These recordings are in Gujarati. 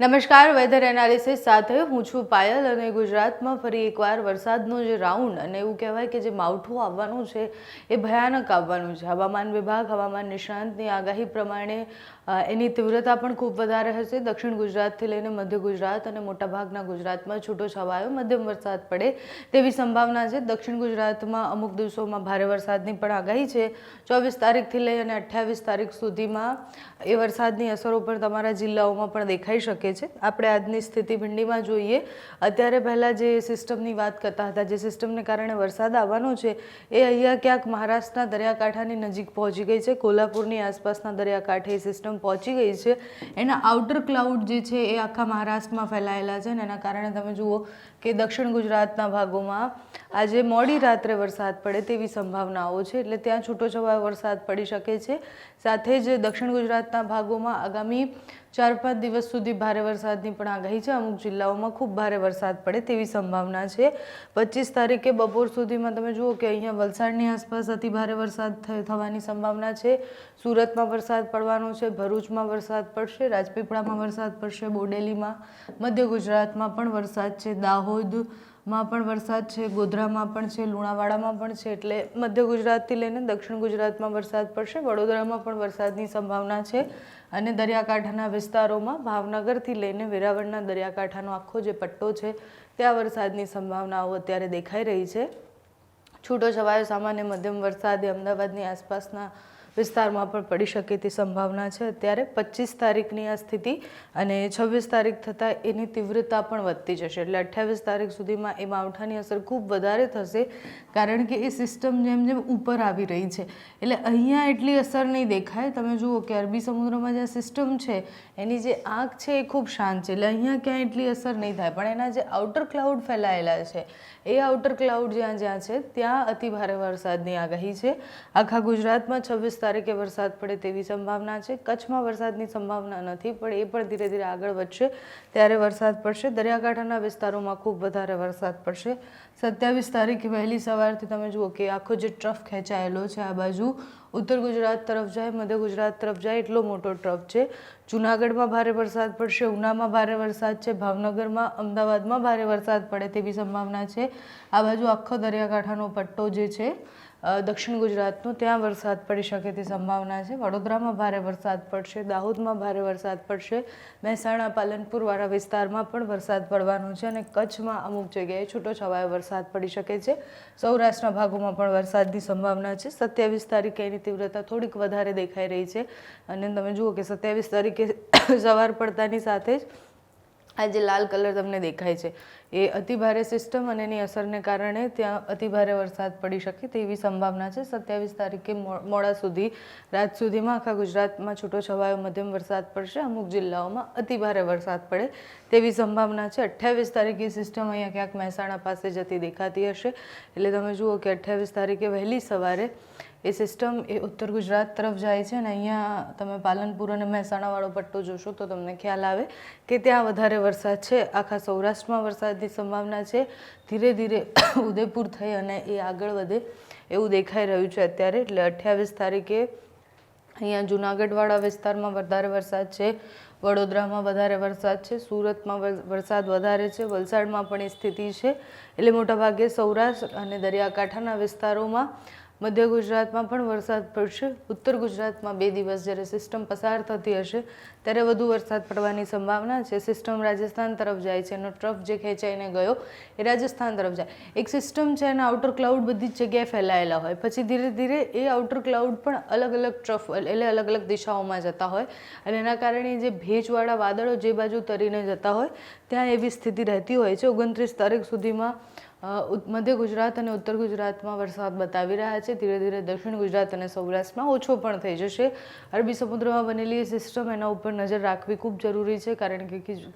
નમસ્કાર વેધર એનાલિસિસ સાથે હું છું પાયલ અને ગુજરાતમાં ફરી એકવાર વરસાદનો જે રાઉન્ડ અને એવું કહેવાય કે જે માવઠું આવવાનું છે, એ ભયાનક આવવાનું છે. હવામાન વિભાગ, હવામાન નિષ્ણાંતની આગાહી પ્રમાણે એની તીવ્રતા પણ ખૂબ વધારે હશે. દક્ષિણ ગુજરાતથી લઈને મધ્ય ગુજરાત અને મોટાભાગના ગુજરાતમાં છૂટો છવાયો મધ્યમ વરસાદ પડે તેવી સંભાવના છે. દક્ષિણ ગુજરાતમાં અમુક દિવસોમાં ભારે વરસાદની પણ આગાહી છે. ચોવીસ તારીખથી લઈ અને અઠ્યાવીસ તારીખ સુધીમાં એ વરસાદની અસરો પણ તમારા જિલ્લાઓમાં પણ દેખાઈ શકે છે. આપણે આજની સ્થિતિ ભિંડીમાં જોઈએ, અત્યારે પહેલાં જે સિસ્ટમની વાત કરતા હતા, જે સિસ્ટમને કારણે વરસાદ આવવાનો છે, એ અહીંયા ક્યાંક મહારાષ્ટ્રના દરિયાકાંઠાની નજીક પહોંચી ગઈ છે. કોલ્હાપુરની આસપાસના દરિયાકાંઠે એ સિસ્ટમ પહોંચી ગઈ છે. એના આઉટર ક્લાઉડ જે છે, એ આખા મહારાષ્ટ્રમાં ફેલાયેલા છે અને એના કારણે તમે જુઓ કે દક્ષિણ ગુજરાતના ભાગોમાં આજે મોડી રાત્રે વરસાદ પડે તેવી સંભાવનાઓ છે. એટલે ત્યાં છૂટોછવાયો વરસાદ પડી શકે છે. સાથે જ દક્ષિણ ગુજરાતના ભાગોમાં આગામી ચાર પાંચ દિવસ સુધી ભારે વરસાદની પણ આગાહી છે. અમુક જિલ્લાઓમાં ખૂબ ભારે વરસાદ પડે તેવી સંભાવના છે. પચીસ તારીખે બપોર સુધીમાં તમે જુઓ કે અહીંયા વલસાડની આસપાસ અતિ ભારે વરસાદ થવાની સંભાવના છે. સુરતમાં વરસાદ પડવાનો છે, ભરૂચમાં વરસાદ પડશે, રાજપીપળામાં વરસાદ પડશે, બોડેલીમાં, મધ્ય ગુજરાતમાં પણ વરસાદ છે. દાહોદમાં પણ વરસાદ છે, ગોધરામાં પણ છે, લુણાવાડામાં પણ છે, એટલે મધ્ય ગુજરાતથી લઈને દક્ષિણ ગુજરાતમાં વરસાદ પડશે, વડોદરામાં પણ વરસાદની સંભાવના છે અને દરિયાકાંઠાના વિસ્તારોમાં ભાવનગરથી લઈને વેરાવળના દરિયાકાંઠાનો આખો જે પટ્ટો છે, ત્યાં વરસાદની સંભાવનાઓ અત્યારે દેખાઈ રહી છે. છૂટો છવાયો સામાન્ય મધ્યમ વરસાદ એ અમદાવાદની આસપાસના વિસ્તારમાં પણ પડી શકે તે સંભાવના છે. અત્યારે પચીસ તારીખની આ સ્થિતિ અને છવ્વીસ તારીખ થતાં એની તીવ્રતા પણ વધતી જશે. એટલે અઠ્યાવીસ તારીખ સુધીમાં એ માવઠાની અસર ખૂબ વધારે થશે કારણ કે એ સિસ્ટમ જેમ જેમ ઉપર આવી રહી છે. એટલે અહીંયા એટલી અસર નહીં દેખાય. તમે જુઓ કે અરબી સમુદ્રમાં જે સિસ્ટમ છે, એની જે આંખ છે એ ખૂબ શાંત છે. એટલે અહીંયા ક્યાંય એટલી અસર નહીં થાય. પણ એના જે આઉટર ક્લાઉડ ફેલાયેલા છે, એ આઉટર ક્લાઉડ જ્યાં જ્યાં છે, ત્યાં અતિ ભારે વરસાદની આગાહી છે. આખા ગુજરાતમાં છવ્વીસ તારીખે વરસાદ પડે તેવી સંભાવના છે. કચ્છમાં વરસાદની સંભાવના નથી, પણ એ પણ ધીરે ધીરે આગળ વધશે. ત્યારે વરસાદ પડશે. દરિયાકાંઠાના વિસ્તારોમાં ખૂબ વધારે વરસાદ પડશે. સત્યાવીસ તારીખે વહેલી સવારથી તમે જુઓ કે આખો જે ટ્રફ ખેંચાયેલો છે આ બાજુ, ઉત્તર ગુજરાત તરફ જાય, મધ્ય ગુજરાત તરફ જાય, એટલો મોટો ટ્રફ છે. જુનાગઢમાં ભારે વરસાદ પડશે, ઉનામાં ભારે વરસાદ છે, ભાવનગરમાં, અમદાવાદમાં ભારે વરસાદ પડે તેવી સંભાવના છે. આ બાજુ આખો દરિયાકાંઠાનો પટ્ટો જે છે દક્ષિણ ગુજરાતનું ત્યાં વરસાદ પડી શકે તે સંભાવના છે. વડોદરામાં ભારે વરસાદ પડશે, દાહોદમાં ભારે વરસાદ પડશે. મહેસાણા, પાલનપુરવાળા વિસ્તારમાં પણ વરસાદ પડવાનો છે અને કચ્છમાં અમુક જગ્યાએ છૂટો છવાયો વરસાદ પડી શકે છે. સૌરાષ્ટ્રના ભાગોમાં પણ વરસાદની સંભાવના છે. સત્યાવીસ તારીખે એની તીવ્રતા થોડીક વધારે દેખાઈ રહી છે. અને તમે જુઓ કે સત્યાવીસ તારીખે સવાર પડતાની સાથે જ આ જે લાલ કલર તમને દેખાય છે, એ અતિભારે સિસ્ટમ અને એની અસરને કારણે ત્યાં અતિભારે વરસાદ પડી શકે તેવી સંભાવના છે. સત્યાવીસ તારીખે મોડા સુધી, રાત સુધીમાં આખા ગુજરાતમાં છૂટો છવાયો મધ્યમ વરસાદ પડશે. અમુક જિલ્લાઓમાં અતિભારે વરસાદ પડે તેવી સંભાવના છે. અઠ્યાવીસ તારીખે સિસ્ટમ અહીંયા ક્યાંક મહેસાણા પાસે જતી દેખાતી હશે. એટલે તમે જુઓ કે અઠ્યાવીસ તારીખે વહેલી સવારે એ સિસ્ટમ એ ઉત્તર ગુજરાત તરફ જાય છે અને અહીંયા તમે પાલનપુર અને મહેસાણાવાળો પટ્ટો જોશો તો તમને ખ્યાલ આવે કે ત્યાં વધારે વરસાદ છે. આખા સૌરાષ્ટ્રમાં વરસાદની સંભાવના છે. ધીરે ધીરે ઉદયપુર થઈ અને એ આગળ વધે એવું દેખાઈ રહ્યું છે અત્યારે. એટલે અઠ્યાવીસ તારીખે અહીંયા જુનાગઢવાળા વિસ્તારમાં વધારે વરસાદ છે. વડોદરામાં વધારે વરસાદ છે. સુરતમાં વરસાદ વધારે છે. વલસાડમાં પણ એ સ્થિતિ છે. એટલે મોટાભાગે સૌરાષ્ટ્ર અને દરિયાકાંઠાના વિસ્તારોમાં મધ્ય ગુજરાતમાં પણ વરસાદ પડશે. ઉત્તર ગુજરાતમાં બે દિવસ જ્યારે સિસ્ટમ પસાર થતી હશે, ત્યારે વધુ વરસાદ પડવાની સંભાવના છે. સિસ્ટમ રાજસ્થાન તરફ જાય છે એનો ટ્રફ જે ખેંચાઈને ગયો એ રાજસ્થાન તરફ જાય. એક સિસ્ટમ છે એના આઉટર ક્લાઉડ બધી જ જગ્યાએ ફેલાયેલા હોય. પછી ધીરે ધીરે એ આઉટર ક્લાઉડ પણ અલગ અલગ ટ્રફ, એટલે અલગ અલગ દિશાઓમાં જતા હોય. અને એના કારણે જે ભેજવાળા વાદળો જે બાજુ તરીને જતા હોય, ત્યાં એવી સ્થિતિ રહેતી હોય છે. ઓગણત્રીસ તારીખ સુધીમાં મધ્ય ગુજરાત અને ઉત્તર ગુજરાતમાં વરસાદ બતાવી રહ્યા છે. ધીરે ધીરે દક્ષિણ ગુજરાત અને સૌરાષ્ટ્રમાં ઓછો પણ થઈ જશે. અરબી સમુદ્રમાં બનેલી એ સિસ્ટમ એના ઉપર નજર રાખવી ખૂબ જરૂરી છે, કારણ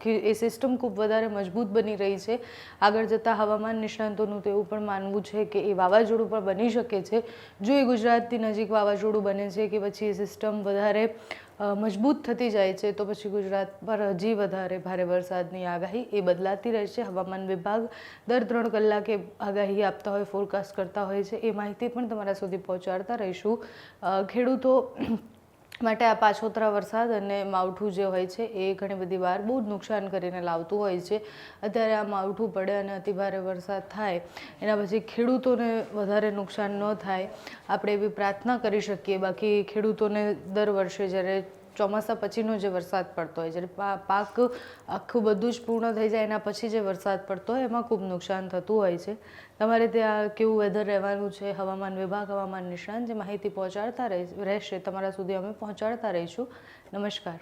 કે એ સિસ્ટમ ખૂબ વધારે મજબૂત બની રહી છે. આગળ જતાં હવામાન નિષ્ણાંતોનું તો એવું પણ માનવું છે કે એ વાવાઝોડું પણ બની શકે છે. જો એ ગુજરાતથી નજીક વાવાઝોડું બને છે કે પછી એ સિસ્ટમ વધારે મજબૂત થતી જાય છે, તો પછી ગુજરાત પર હજી વધારે ભારે વરસાદની આગાહી એ બદલાતી રહેશે. હવામાન વિભાગ દર ત્રણ કલાકે આગાહી આપતા હોય ફોરકાસ્ટ કરતા હોય છે. એ માહિતી પણ તમારા સુધી પહોંચાડતા રહીશું. ખેડૂતો માટે આ પાછોતરા વરસાદ અને માવઠું જે હોય છે, એ ઘણી બધી વાર બહુ જ નુકસાન કરીને લાવતું હોય છે. અત્યારે આ માવઠું પડે અને અતિભારે વરસાદ થાય, એના પછી ખેડૂતોને વધારે નુકસાન ન થાય. આપણે એવી પ્રાર્થના કરી શકીએ. બાકી ખેડૂતોને દર વર્ષે જ્યારે ચોમાસા પછીનો જે વરસાદ પડતો હોય, જ્યારે પાક આખું બધું જ પૂર્ણ થઈ જાય એના પછી જે વરસાદ પડતો હોય, એમાં ખૂબ નુકસાન થતું હોય છે. તમારે ત્યાં કેવું વેધર રહેવાનું છે? હવામાન વિભાગ, હવામાન નિષ્ણાંત જે માહિતી પહોંચાડતા રહે, રહેશે, તમારા સુધી અમે પહોંચાડતા રહીશું. નમસ્કાર.